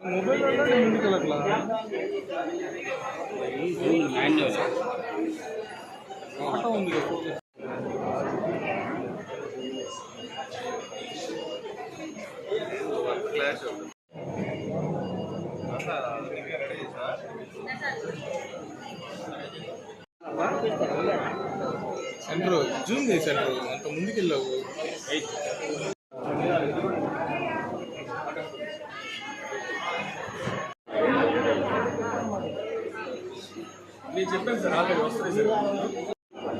Mobile ముందుకు వెళ్ళట్లా auto ఉంది సెంటర్ జూమ్ చేయి సెంటర్ అంత ముందుకెళ్ళావు. నేను చెప్పాను సార్ ఆల్రెడీ వస్తుంది సార్.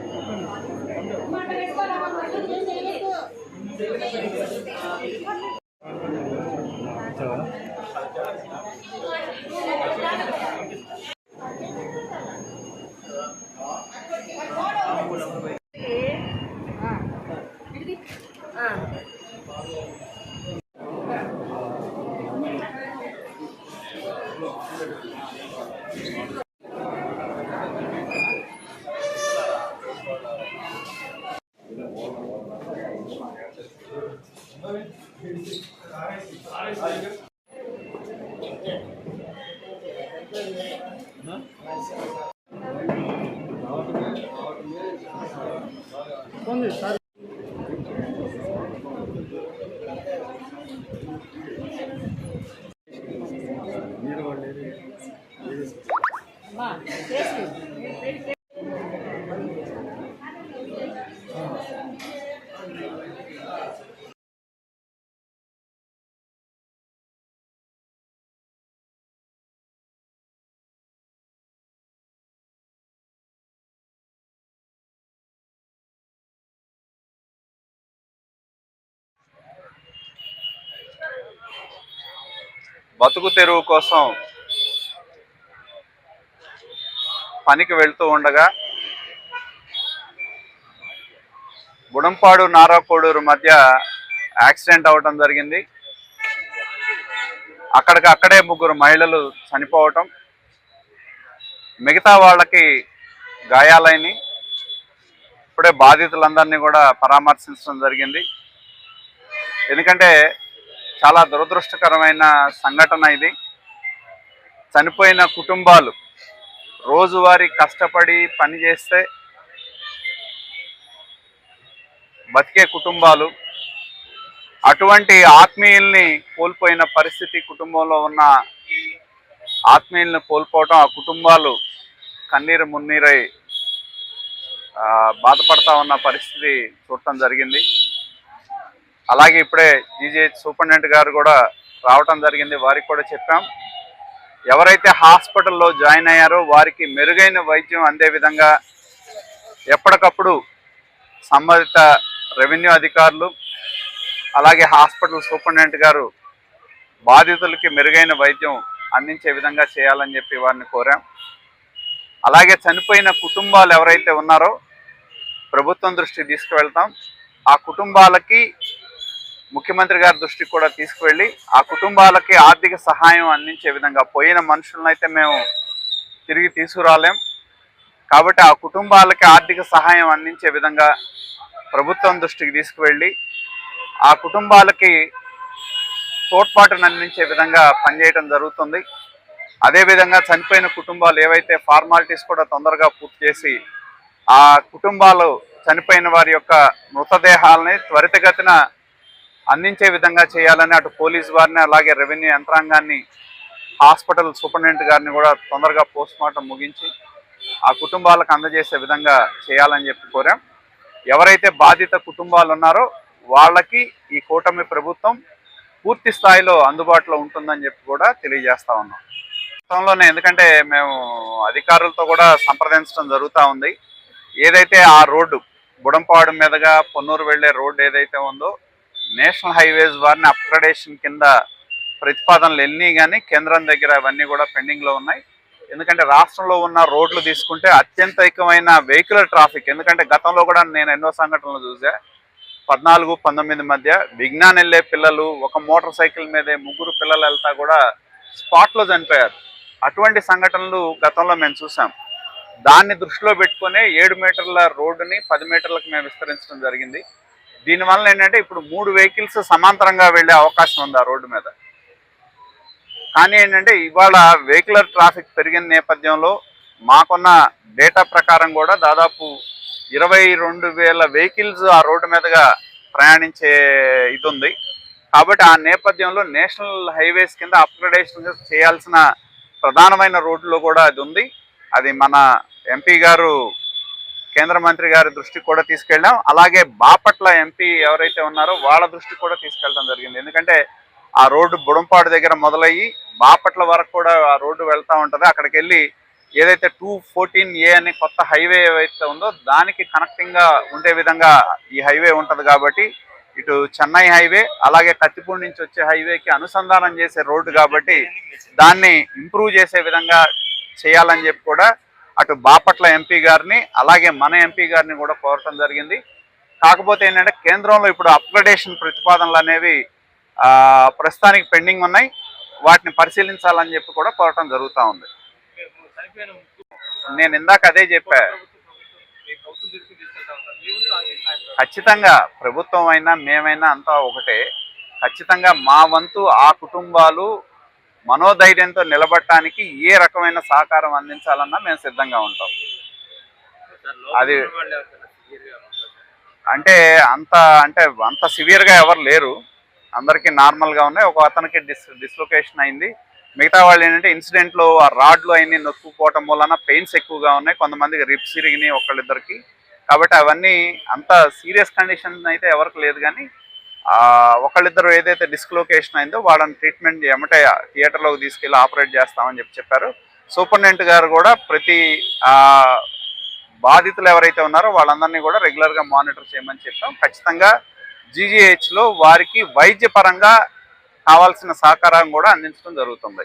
కొంచెం సార్ మీరు వాళ్ళు బతుకు తెరువు కోసం పనికి వెళ్తూ ఉండగా బుడంపాడు నారాకోడూరు మధ్య యాక్సిడెంట్ అవటం జరిగింది. అక్కడికి అక్కడే ముగ్గురు మహిళలు చనిపోవటం మిగతా వాళ్ళకి గాయాలైనవి ఇప్పుడే బాధితులందరినీ కూడా పరామర్శించడం జరిగింది. ఎందుకంటే చాలా దురదృష్టకరమైన సంఘటన ఇది. చనిపోయిన కుటుంబాలు రోజువారీ కష్టపడి పని చేస్తే బతికే కుటుంబాలు అటువంటి ఆత్మీయుల్ని కోల్పోయిన పరిస్థితి కుటుంబంలో ఉన్న ఆత్మీయుల్ని కోల్పోవటం ఆ కుటుంబాలు కన్నీరు మున్నీరై బాధపడతా ఉన్న పరిస్థితి చూడటం జరిగింది. అలాగే ఇప్పుడే జీజీహెచ్ సూపరింటెండెంట్ గారు కూడా రావటం జరిగింది. వారికి కూడా చెప్పాం. ఎవరైతే హాస్పిటల్లో జాయిన్ అయ్యారో వారికి మెరుగైన వైద్యం అందే విధంగా ఎప్పటికప్పుడు సంబంధిత రెవెన్యూ అధికారులు అలాగే హాస్పిటల్ సూపరింటెండెంట్ గారు బాధితులకి మెరుగైన వైద్యం అందించే విధంగా చేయాలని చెప్పి వారిని కోరాం. అలాగే చనిపోయిన కుటుంబాలు ఎవరైతే ఉన్నారో ప్రభుత్వం దృష్టికి తీసుకువెళ్తాం. ఆ కుటుంబాలకి ముఖ్యమంత్రి గారి దృష్టికి కూడా తీసుకువెళ్ళి ఆ కుటుంబాలకి ఆర్థిక సహాయం అందించే విధంగా పోయిన మనుషులను అయితే మేము తిరిగి తీసుకురాలేం. కాబట్టి ఆ కుటుంబాలకి ఆర్థిక సహాయం అందించే విధంగా ప్రభుత్వం దృష్టికి తీసుకువెళ్ళి ఆ కుటుంబాలకి తోడ్పాటును అందించే విధంగా పనిచేయడం జరుగుతుంది. అదేవిధంగా చనిపోయిన కుటుంబాలు ఏవైతే ఫార్మాలిటీస్ కూడా తొందరగా పూర్తి చేసి ఆ కుటుంబాలు చనిపోయిన వారి యొక్క మృతదేహాలని త్వరితగతిన అందించే విధంగా చేయాలని అటు పోలీస్ వారిని అలాగే రెవెన్యూ యంత్రాంగాన్ని హాస్పిటల్ సూపరింటెండెంట్ గారిని కూడా తొందరగా పోస్ట్ మార్టం ముగించి ఆ కుటుంబాలకు అందజేసే విధంగా చేయాలని చెప్పి కోరాం. ఎవరైతే బాధిత కుటుంబాలు ఉన్నారో వాళ్ళకి ఈ కూటమి ప్రభుత్వం పూర్తి స్థాయిలో అందుబాటులో ఉంటుందని చెప్పి కూడా తెలియజేస్తా ఉన్నాం. గతంలోనే ఎందుకంటే మేము అధికారులతో కూడా సంప్రదించడం జరుగుతూ ఉంది. ఏదైతే ఆ రోడ్డు బుడంపాడు మీదుగా పొన్నూరు వెళ్ళే రోడ్డు ఏదైతే ఉందో నేషనల్ హైవేస్ వారిని అప్గ్రేడేషన్ కింద ప్రతిపాదనలు ఎన్ని కానీ కేంద్రం దగ్గర అవన్నీ కూడా పెండింగ్లో ఉన్నాయి. ఎందుకంటే రాష్ట్రంలో ఉన్న రోడ్లు తీసుకుంటే అత్యంత ఎక్కువైన వెహికల్ ట్రాఫిక్. ఎందుకంటే గతంలో కూడా నేను ఎన్నో సంఘటనలు చూసా పద్నాలుగు పంతొమ్మిది మధ్య విజ్ఞాన్ వెళ్ళే పిల్లలు ఒక మోటార్ సైకిల్ మీదే ముగ్గురు పిల్లలు వెళ్తా కూడా స్పాట్లో చనిపోయారు. అటువంటి సంఘటనలు గతంలో మేము చూసాం దాన్ని దృష్టిలో పెట్టుకునే ఏడు మీటర్ల రోడ్డుని పది మీటర్లకు మేము విస్తరించడం జరిగింది. దీనివల్ల ఏంటంటే ఇప్పుడు మూడు వెహికల్స్ సమాంతరంగా వెళ్ళే అవకాశం ఉంది ఆ రోడ్డు మీద. కానీ ఏంటంటే ఇవాళ వెహికులర్ ట్రాఫిక్ పెరిగిన నేపథ్యంలో మాకున్న డేటా ప్రకారం కూడా దాదాపు ఇరవై రెండు వేల వెహికల్స్ ఆ రోడ్డు మీదుగా ప్రయాణించే ఇది ఉంది. కాబట్టి ఆ నేపథ్యంలో నేషనల్ హైవేస్ కింద అప్గ్రేడేషన్ చేయాల్సిన ప్రధానమైన రోడ్లో కూడా అది ఉంది. అది మన ఎంపీ గారు కేంద్ర మంత్రి గారి దృష్టికి కూడా తీసుకెళ్ళాం. అలాగే బాపట్ల ఎంపీ ఎవరైతే ఉన్నారో వాళ్ళ దృష్టికి కూడా తీసుకెళ్ళడం జరిగింది. ఎందుకంటే ఆ రోడ్డు బుడంపాడు దగ్గర మొదలయ్యి బాపట్ల వరకు కూడా ఆ రోడ్డు వెళ్తూ ఉంటుంది. అక్కడికి వెళ్ళి ఏదైతే టూ ఫోర్టీన్ ఏ అనే కొత్త హైవే ఏవైతే ఉందో దానికి కనెక్టింగ్గా ఉండే విధంగా ఈ హైవే ఉంటుంది కాబట్టి ఇటు చెన్నై హైవే అలాగే కత్తిపూడి నుంచి వచ్చే హైవేకి అనుసంధానం చేసే రోడ్డు కాబట్టి దాన్ని ఇంప్రూవ్ చేసే విధంగా చేయాలని చెప్పి కూడా అటు బాపట్ల ఎంపీ గారిని అలాగే మన ఎంపీ గారిని కూడా కోరటం జరిగింది. కాకపోతే ఏంటంటే కేంద్రంలో ఇప్పుడు అప్గ్రేడేషన్ ప్రతిపాదనలు అనేవి ప్రస్తుతానికి పెండింగ్ ఉన్నాయి. వాటిని పరిశీలించాలని చెప్పి కూడా కోరటం జరుగుతూ ఉంది. నేను ఇందాక అదే చెప్పా. ఖచ్చితంగా ప్రభుత్వం అయినా మేమైనా అంతా ఒకటే. ఖచ్చితంగా మా వంతు ఆ కుటుంబాలు మనోధైర్యంతో నిలబడటానికి ఏ రకమైన సహకారం అందించాలన్నా మేము సిద్ధంగా ఉంటాం. అది-. అంటే అంత అంటే అంత సివియర్గా ఎవరు లేరు. అందరికి నార్మల్గా ఉన్నాయి. ఒక అతనికి డిస్ డిస్లొకేషన్ అయింది. మిగతా వాళ్ళు ఏంటంటే ఇన్సిడెంట్లో ఆ రాడ్లు అన్ని నొక్కుపోవటం వలన పెయిన్స్ ఎక్కువగా ఉన్నాయి. కొంతమందికి రిప్స్ ఇరిగినాయి ఒకళ్ళిద్దరికి. కాబట్టి అవన్నీ అంత సీరియస్ కండిషన్ అయితే ఎవరికి లేదు కానీ ఒకళ్ళిద్దరు ఏదైతే డిస్లొకేషన్ అయిందో వాళ్ళని ట్రీట్మెంట్ ఎమటే థియేటర్లోకి తీసుకెళ్ళి ఆపరేట్ చేస్తామని చెప్పి చెప్పారు. సూపరింటెండెంట్ గారు కూడా ప్రతి బాధితులు ఎవరైతే ఉన్నారో వాళ్ళందరినీ కూడా రెగ్యులర్గా మానిటర్ చేయమని చెప్పాం. ఖచ్చితంగా జీజీహెచ్లో వారికి వైద్యపరంగా కావాల్సిన సహకారం కూడా అందించడం జరుగుతుంది.